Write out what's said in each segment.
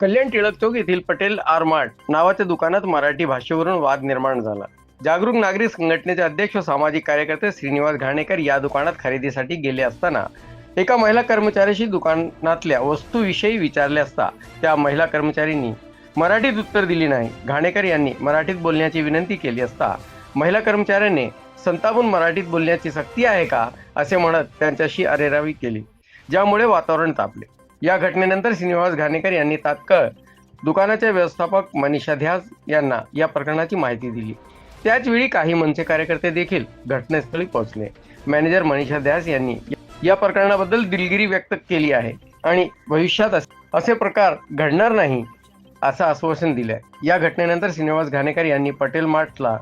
कल्याण टिळक चौक येथील पटेल आरमार्ट नावाच्या दुकानात मराठी भाषेवरून वाद निर्माण झाला. जागरूक नागरिक संघटनेचे अध्यक्ष व सामाजिक कार्यकर्ते श्रीनिवास घाणेकर या दुकानात खरेदीसाठी गेले असताना एका महिला कर्मचाऱ्याशी दुकानातल्या वस्तूविषयी विचारले असता त्या महिला कर्मचाऱ्यांनी मराठीत उत्तर दिली नाही. घाणेकर यांनी मराठीत बोलण्याची विनंती केली असता महिला कर्मचाऱ्याने संतापून मराठीत बोलण्याची सक्ती आहे का? असे म्हणत त्यांच्याशी अरेरावी केली ज्यामुळे वातावरण तापले. या घटनेनंतर श्रीनिवास घाणेकर यांनी तात्काळ दुकानाचे व्यवस्थापक मनीषा ध्यास यांना या प्रकरणाची माहिती दिली. त्याचवेळी काही मनसे कार्यकर्ते देखील घटनास्थळी पोहोचले. मॅनेजर मनीषा ध्यास यांनी या प्रकरणाबद्दल दिलगिरी व्यक्त केली आहे आणि भविष्यात अस- असे प्रकार घडणार नाही असं आश्वासन दिलंय. या घटनेनंतर श्रीनिवास घाणेकर यांनी पटेल मार्टला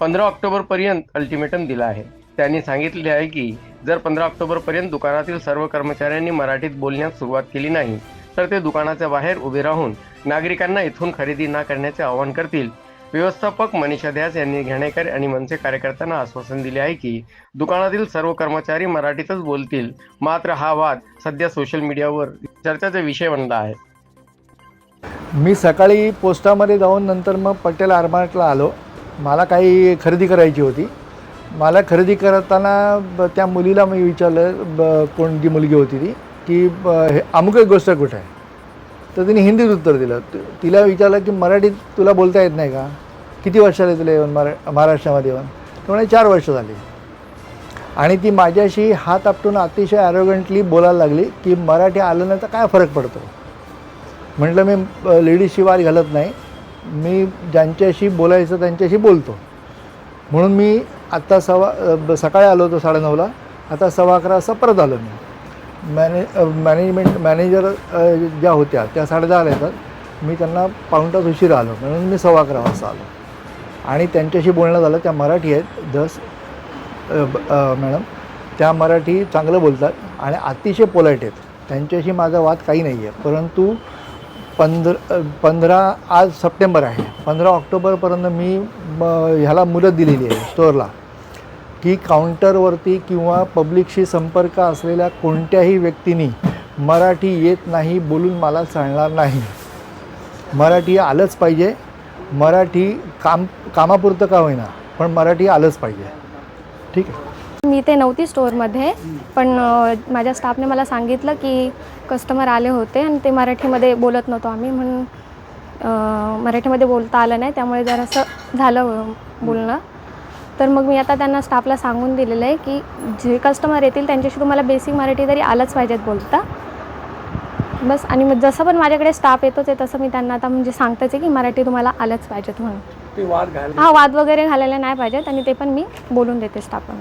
पंधरा ऑक्टोबरपर्यंत अल्टिमेटम दिला आहे. त्यांनी सांगितले आहे की जर पंधरा ऑक्टोबर पर्यंत दुकानातील सर्व कर्मचाऱ्यांनी मराठीत बोलण्यास सुरुवात केली नाही तर ते दुकानाच्या बाहेर उभे राहून नागरिकांना इथून खरेदी ना करण्याचे आवाहन करतील. व्यवस्थापक मनीषा ध्यास यांनी घेणेकर आणि मनसे कार्यकर्त्यांना आश्वासन दिले आहे की दुकानातील सर्व कर्मचारी मराठीतच बोलतील. मात्र हा वाद सध्या सोशल मीडियावर चर्चेचा विषय बनला आहे. मी सकाळी पोस्टामध्ये जाऊन नंतर मग पटेल आरमार्टला आलो. मला काही खरेदी करायची होती. मला खरेदी करताना त्या मुलीला मी विचारलं ब कोणती मुलगी होती ती की हे अमुक एक गोष्ट कुठं आहे? तर तिने हिंदीत उत्तर दिलं. तिला विचारलं की मराठीत तुला बोलता येत नाही का? किती वर्षाला तुला येऊन मरा महाराष्ट्रामध्ये येऊन? त्यामुळे चार वर्ष झाली. आणि ती माझ्याशी हात आपटून अतिशय ॲरोगंटली बोलायला लागली की मराठी आलं नाही तर काय फरक पडतो? म्हटलं मी लेडीजशी वाद घालत नाही. मी ज्यांच्याशी बोलायचं त्यांच्याशी बोलतो. म्हणून मी आत्ता सवा ब- सकाळी आलो होतो साडेनऊला. आता सव्वा अकरा वाजता परत आलो मी. मॅने मॅनेजमेंट मॅनेजर ज्या होत्या त्या साडेदहाला येतात. मी त्यांना पाऊण तास उशीर आलो म्हणून मी सव्वा अकरा वाजता आलो. आणि त्यांच्याशी बोलणं झालं त्या मराठी आहेत दस मॅडम. त्या मराठी चांगलं बोलतात आणि अतिशय पोलाईट आहेत. त्यांच्याशी माझा वाद काही नाही आहे. परंतु पंधरा पंधरा आज सप्टेंबर आहे. पंधरा ऑक्टोबरपर्यंत मी ह्याला मुदत दिलेली आहे स्टोअरला. की काउंटरवरती किंवा पब्लिकशी संपर्क असलेल्या कोणत्याही व्यक्तीनी मराठी येत नाही बोलून मला चालणार नाही. मराठी आलंच पाहिजे. मराठी काम कामापुरतं का होईना पण मराठी आलंच पाहिजे. ठीक आहे? मी ते नव्हती स्टोअरमध्ये पण माझ्या स्टाफने मला सांगितलं की कस्टमर आले होते आणि ते मराठीमध्ये बोलत नव्हतो आम्ही म्हणून मराठीमध्ये बोलता आलं नाही त्यामुळे जरासं झालं बोलणं. तर मग मी आता त्यांना स्टाफला सांगून दिलेलं आहे की जे कस्टमर येतील त्यांच्याशी तुम्हाला बेसिक मराठी तरी आलंच पाहिजेत बोलता. बस आणि मग जसं पण माझ्याकडे स्टाफ येतोच आहे तसं मी त्यांना आता म्हणजे सांगतेच आहे की मराठी तुम्हाला आलंच पाहिजेत म्हणून. हा वाद वगैरे घालायला नाही पाहिजेत आणि ते पण मी बोलून देते स्टाफला